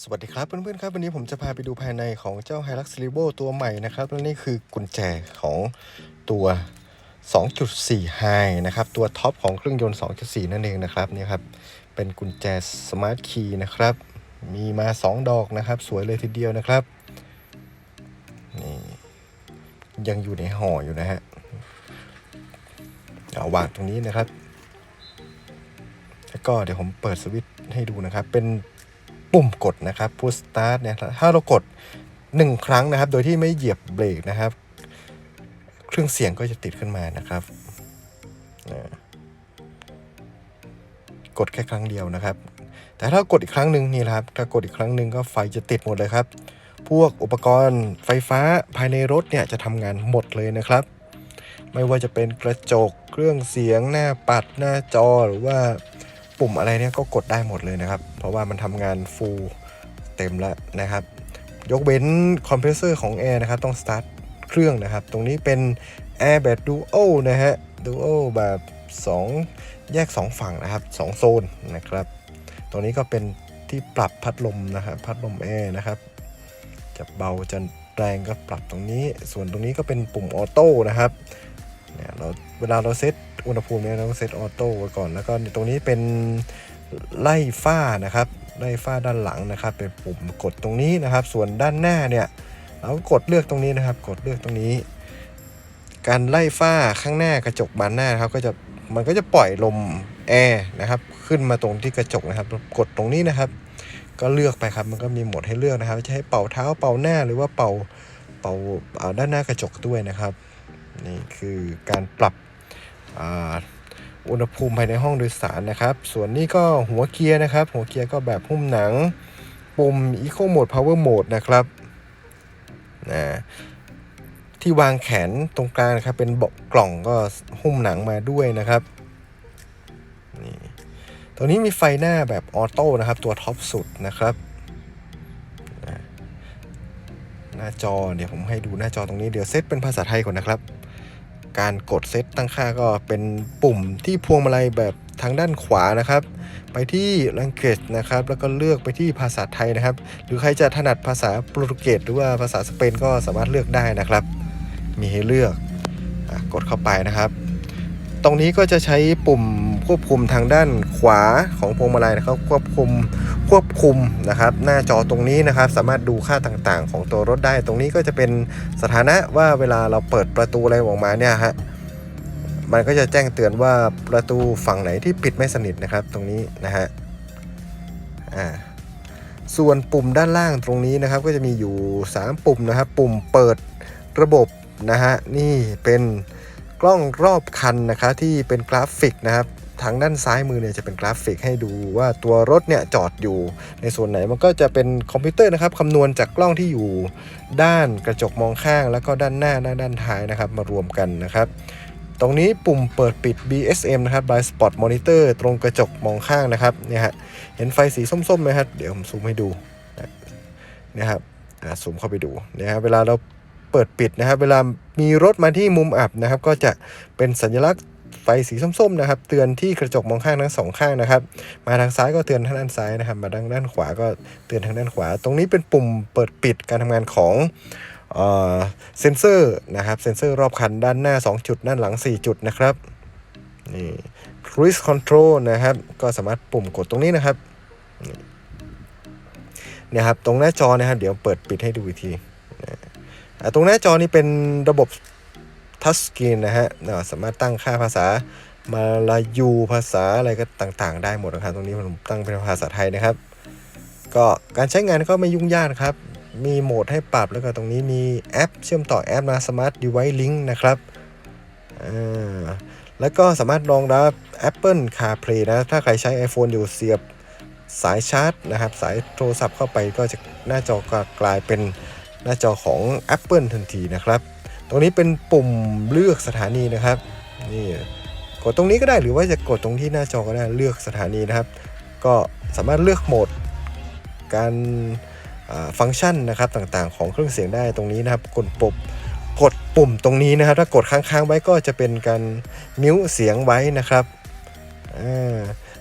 สวัสดีครับเพื่อนๆครับวันนี้ผมจะพาไปดูภายในของเจ้า Hilux l i b o ตัวใหม่นะครับและนี่คือกุญแจของตัว 2.4 High นะครับ ตัวท็อปของเครื่องยนต์ 2.4 นั่นเองนะครับนี่ครับ เป็นกุญแจ Smart Key นะครับ มีมา 2 ดอกนะครับ สวยเลยทีเดียวนะครับนี่ยังอยู่ในห่ออยู่นะฮะเอาวางตรงนี้นะครับ แล้วก็เดี๋ยวผมเปิดสวิตช์ให้ดูนะครับเป็น ปุ่มกดนะครับ push start เนี่ยถ้าเรากด 1 ครั้งนะครับ โดยที่ไม่เหยียบเบรกนะครับ เครื่องเสียงก็จะติดขึ้นมานะครับกดแค่ครั้งเดียวนะครับ แต่ถ้ากดอีกครั้งหนึ่งนี่นะครับ ถ้ากดอีกครั้งหนึ่งก็ไฟจะติดหมดเลยครับ พวกอุปกรณ์ไฟฟ้าภายในรถเนี่ยจะทำงานหมดเลยนะครับ ไม่ว่าจะเป็นกระจก เครื่องเสียง หน้าปัด หน้าจอ หรือว่า ปุ่มอะไรเนี่ยก็กดได้หมดเลยนะครับ เพราะว่ามันทำงานฟูลเต็มแล้วนะครับ ยกเว้นคอมเพรสเซอร์ของแอร์นะครับ ต้องสตาร์ทเครื่องนะครับ ตรงนี้เป็น Air b a d Duo นะฮะ Duo แบบ 2 แยก 2 ฝั่งนะครับ 2 โซนนะครับ ตรงนี้ก็เป็นที่ปรับพัดลมนะครับพัดลมแอร์นะครับ จะเบาจะแรงก็ปรับตรงนี้ ส่วนตรงนี้ก็เป็นปุ่มออโต้นะครับ เนี่ยเราเวลาเราเซตอุณหภูมิเนี่ยเราเซตออโต้ไว้ก่อน แล้วก็ตรงนี้เป็นไล่ฝ้านะครับไล่ฝ้าด้านหลังนะครับ เป็นปุ่มกดตรงนี้นะครับ ส่วนด้านหน้าเนี่ยเราก็กดเลือกตรงนี้นะครับ กดเลือกตรงนี้ การไล่ฝ้าข้างหน้ากระจกบานหน้านะครับก็จะมันก็จะปล่อยลมแอร์นะครับ ขึ้นมาตรงที่กระจกนะครับ กดตรงนี้นะครับ ก็เลือกไปครับ มันก็มีโหมดให้เลือกนะครับ จะให้เป่าเท้าเป่าหน้าหรือว่าเป่าเป่าด้านหน้ากระจกด้วยนะครับ นี่คือการปรับอุณหภูมิภายในห้องโดยสารนะครับ ส่วนนี้ก็หัวเกียร์นะครับ หัวเกียร์ก็แบบหุ้มหนัง ปุ่ม Eco Mode Power Mode นะครับนะที่วางแขนตรงกลางนะครับ เป็นเบาะกล่องก็หุ้มหนังมาด้วยนะครับนี่ตัวนี้มีไฟหน้าแบบออโต้นะครับ ตัวท็อปสุดนะครับหน้าจอเดี๋ยวผมให้ดูหน้าจอตรงนี้เดี๋ยวเซตเป็นภาษาไทยก่อนนะครับ การกดเซตตั้งค่าก็เป็นปุ่มที่พวงมาลัยแบบทางด้านขวานะครับ ไปที่ language นะครับ แล้วก็เลือกไปที่ภาษาไทยนะครับ หรือใครจะถนัดภาษาโปรตุเกสหรือว่าภาษาสเปนก็สามารถเลือกได้นะครับ มีให้เลือกอกดเข้าไปนะครับ ตรงนี้ก็จะใช้ปุ่ม ควบคุมทางด้านขวาของพวงมาลัยนะครับควบคุมควบคุมนะครับหน้าจอตรงนี้นะครับ สามารถดูค่าต่างๆ ของตัวรถได้ตรงนี้ก็จะเป็นสถานะว่าเวลาเราเปิดประตูอะไรออกมาเนี่ยฮะมันก็จะแจ้งเตือนว่าประตูฝั่งไหนที่ปิดไม่สนิทนะครับ ตรงนี้นะฮะอ่าส่วนปุ่มด้านล่างตรงนี้นะครับ ก็จะมีอยู่ 3 ปุ่มนะครับ ปุ่มเปิดระบบนะฮะนี่เป็นกล้องรอบคันนะคะที่เป็นกราฟิกนะครับ ทางด้านซ้ายมือเนี่ยจะเป็นกราฟิกให้ดูว่าตัวรถเนี่ยจอดอยู่ ในส่วนไหนมันก็จะเป็นคอมพิวเตอร์นะครับคำนวณจากกล้องที่อยู่ ด้านกระจกมองข้าง แล้วก็ด้านหน้าและด้านท้ายนะครับ มารวมกันนะครับตรงนี้ปุ่มเปิดปิด BSM นะครับ Blind Spot Monitor ตรงกระจกมองข้างนะครับเนี่ยฮะเห็นไฟสีส้มๆไหมครับเดี๋ยวผมซูมให้ดูนี่ยครับอ่าซูมเข้าไปดูนี่ยครับเวลาเราเปิดปิดนะครับ เวลามีรถมาที่มุมอับนะครับ ก็จะเป็นสัญลักษณ์ ไฟสีส้มๆนะครับ เตือนที่กระจกมองข้างทั้งสองข้างนะครับ มาทางซ้ายก็เตือนทางด้านซ้ายนะครับ มาทางด้านขวาก็เตือนทางด้านขวา ตรงนี้เป็นปุ่มเปิดปิดการทำงานของเซนเซอร์นะครับ เซนเซอร์รอบคันด้านหน้า 2 จุด ด้านหลัง 4 จุดนะครับนี่ cruise control นะครับ ก็สามารถปุ่มกดตรงนี้นะครับนี่เนี่ยครับ ตรงหน้าจอนะครับ เดี๋ยวเปิดปิดให้ดูอีกทีตรงหน้าจอนี้เป็นระบบ ทัชสกรีนนะฮะสามารถตั้งค่าภาษามาลายูภาษาอะไรก็ต่างๆ ได้หมดนะครับตรงนี้ผมตั้งเป็นภาษาไทยนะครับ ก็การใช้งานก็ไม่ยุ่งยากนะครับ มีโหมดให้ปรับแล้วก็ตรงนี้มีแอป เชื่อมต่อแอปมา Smart Device Link นะครับแล้วก็สามารถรองรับ Apple CarPlay นะ ถ้าใครใช้ iPhone อยู่เสียบสายชาร์จนะครับ สายโทรศัพท์เข้าไปก็จะหน้าจอก็กลายเป็นหน้าจอของ Apple ทันทีนะครับ ตรงนี้เป็นปุ่มเลือกสถานีนะครับ นี่กดตรงนี้ก็ได้หรือว่าจะกดตรงที่หน้าจอก็ได้เลือกสถานีนะครับ ก็สามารถเลือกโหมดการฟังก์ชันนะครับต่างๆ ของเครื่องเสียงได้ตรงนี้นะครับกดปุ่มกดปุ่มตรงนี้นะครับ ถ้ากดค้างๆไว้ก็จะเป็นการมิวเสียงไว้นะครับ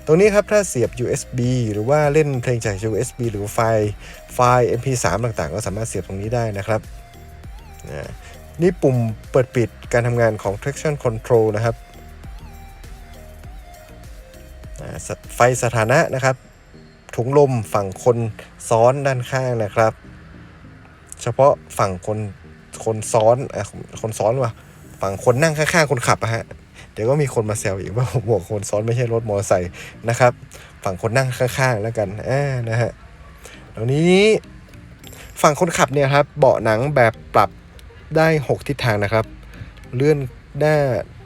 ตรงนี้ครับถ้าเสียบ USB หรือว่าเล่นเพลงจาก USB หรือไฟล์ไฟล์ MP3 ต่างๆ ก็สามารถเสียบตรงนี้ได้นะครับ นี่ปุ่มเปิดปิดการทำงานของ traction control นะครับ ไฟสถานะนะครับ ถุงลมฝั่งคนซ้อนด้านข้างนะครับ เฉพาะฝั่งคนคนซ้อนอะคนซ้อนว่ะฝั่งคนนั่งข้างๆคนขับอะฮะเดี๋ยวก็มีคนมาแซวอีกว่าผมบอกคนซ้อนไม่ใช่รถมอเตอร์ไซค์นะครับ ฝั่งคนนั่งข้างๆแล้วกันอ่านะฮะตรงนี้ฝั่งคนขับเนี่ยครับเบาะหนังแบบปรับ ได้ 6 ทิศทางนะครับ เลื่อนหน้า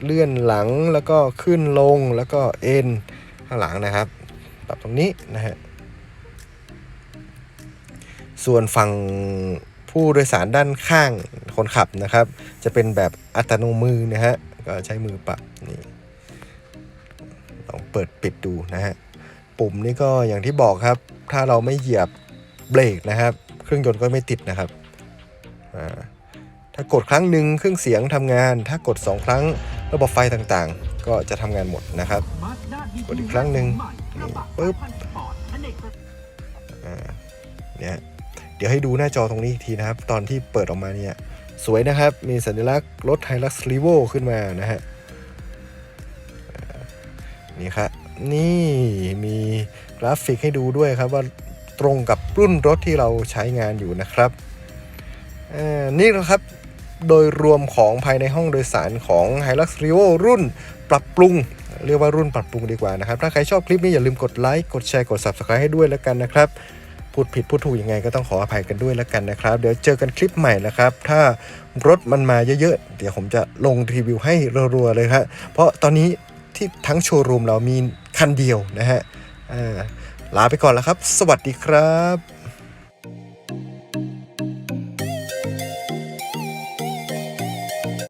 เลื่อนหลังแล้วก็ขึ้นลงแล้วก็เอ็นข้างหลังนะครับปรับตรงนี้นะฮะส่วนฝั่งผู้โดยสารด้านข้างคนขับนะครับ จะเป็นแบบอัตโนมือนะฮะก็ใช้มือปรับนี่ลองเปิดปิดดูนะฮะปุ่มนี่ก็อย่างที่บอกครับ ถ้าเราไม่เหยียบเบรกนะครับ เครื่องยนต์ก็ไม่ติดนะครับอ่า ถ้ากดครั้งหนึ่งเครื่องเสียงทำงาน ถ้ากด 2 ครั้งระบบไฟต่างๆ ก็จะทำงานหมดนะครับ กดอีกครั้งหนึ่งนี่ปึ๊บเนี่ยเดี๋ยวให้ดูหน้าจอตรงนี้อีกทีนะครับ ตอนที่เปิดออกมาเนี่ยสวยนะครับ มีสัญลักษณ์รถ Hilux Revo ขึ้นมานะฮะนี่ครับนี่มีกราฟิกให้ดูด้วยครับว่าตรงกับรุ่นรถที่เราใช้งานอยู่นะครับนี่แหละครับ โดยรวมของภายในห้องโดยสารของ Hilux Revo รุ่นปรับปรุง เรียกว่ารุ่นปรับปรุงดีกว่านะครับ ถ้าใครชอบคลิปนี้อย่าลืมกดไลค์กดแชร์กด Subscribe ให้ด้วยแล้วกันนะครับพูดผิดพูดถูกยังไงก็ต้องขออภัยกันด้วยแล้วกันนะครับ เดี๋ยวเจอกันคลิปใหม่นะครับ ถ้ารถมันมาเยอะๆ เดี๋ยวผมจะลงรีวิวให้รัวๆเลยครับเพราะตอนนี้ที่ทั้งโชว์รูมเรามีคันเดียวนะฮะลาไปก่อนแล้วครับ สวัสดีครับ